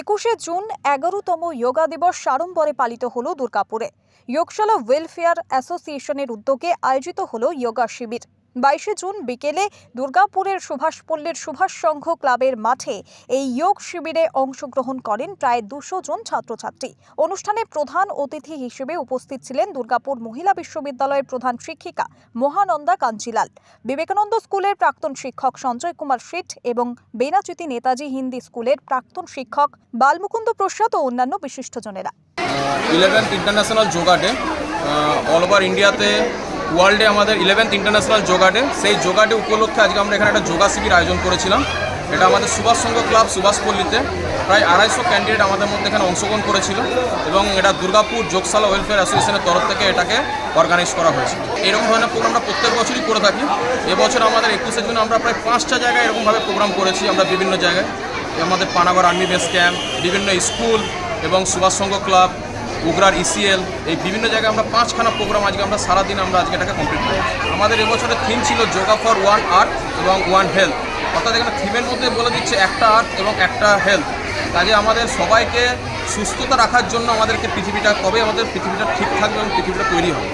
একুশে জুন এগারোতম যোগা দিবস সাড়ম্বরে পালিত হল দুর্গাপুরে। যোগশালা ওয়েলফেয়ার অ্যাসোসিয়েশনের উদ্যোগে আয়োজিত হল যোগা শিবির। বাইশে জুন বিকেলে দুর্গাপুরের সুভাষপল্লীর সুভাষ সংঘ ক্লাবের মাঠে এই যোগ শিবিরে অংশগ্রহণ করেন প্রায় দুশো জন ছাত্রছাত্রী। অনুষ্ঠানে প্রধান অতিথি হিসেবে উপস্থিত ছিলেন দুর্গাপুর মহিলা বিশ্ববিদ্যালয়ের প্রধান শিক্ষিকা মহানন্দা কাঞ্চিলাল, বিবেকানন্দ স্কুলের প্রাক্তন শিক্ষক সঞ্জয় কুমার শেঠ এবং বেনাচিতি নেতাজি হিন্দি স্কুলের প্রাক্তন শিক্ষক বালমুকুন্দ প্রসাদ ও অন্যান্য বিশিষ্টজনেরা। Eleventh international yoga day all over ইন্ডিয়াতে ওয়ার্ল্ডে আমাদের ইলেভেন্থ ইন্টারন্যাশনাল যোগা ডে সেই যোগা ডে উপলক্ষে আজকে আমরা এখানে একটা যোগা শিবির আয়োজন করেছিলাম। এটা আমাদের সুভাষ সংঘ ক্লাব সুভাষপল্লীতে প্রায় আড়াইশো ক্যান্ডিডেট আমাদের মধ্যে এখানে অংশগ্রহণ করেছিল এবং এটা দুর্গাপুর যোগশালা ওয়েলফেয়ার অ্যাসোসিয়েশনের তরফ থেকে এটাকে অর্গানাইজ করা হয়েছে। এরকম ধরনের প্রোগ্রাম আমরা প্রত্যেক বছরই করে থাকি। এবছর আমাদের একুশের জন্য আমরা প্রায় পাঁচটা জায়গায় এরকমভাবে প্রোগ্রাম করেছি আমরা বিভিন্ন জায়গায়। আমাদের পানাগড় আর্মি বেস ক্যাম্প বিভিন্ন স্কুল এবং সুভাষ সংঘ ক্লাব উগরার ইসিএল, এই বিভিন্ন জায়গায় আমরা পাঁচখানা প্রোগ্রাম আজকে আমরা সারাদিন আমরা আজকে এটাকে কমপ্লিট করি আমাদের এবছরের থিম ছিল যোগা ফর ওয়ান আর্থ এবং ওয়ান হেলথ অর্থাৎ এখানে থিমের মধ্যে বলে দিচ্ছে একটা আর্থ এবং একটা হেলথ কাজে আমাদের সবাইকে সুস্থতা রাখার জন্য আমাদেরকে পৃথিবীটা, কবে আমাদের পৃথিবীটা ঠিক থাকবে এবং পৃথিবীটা তৈরি হবে।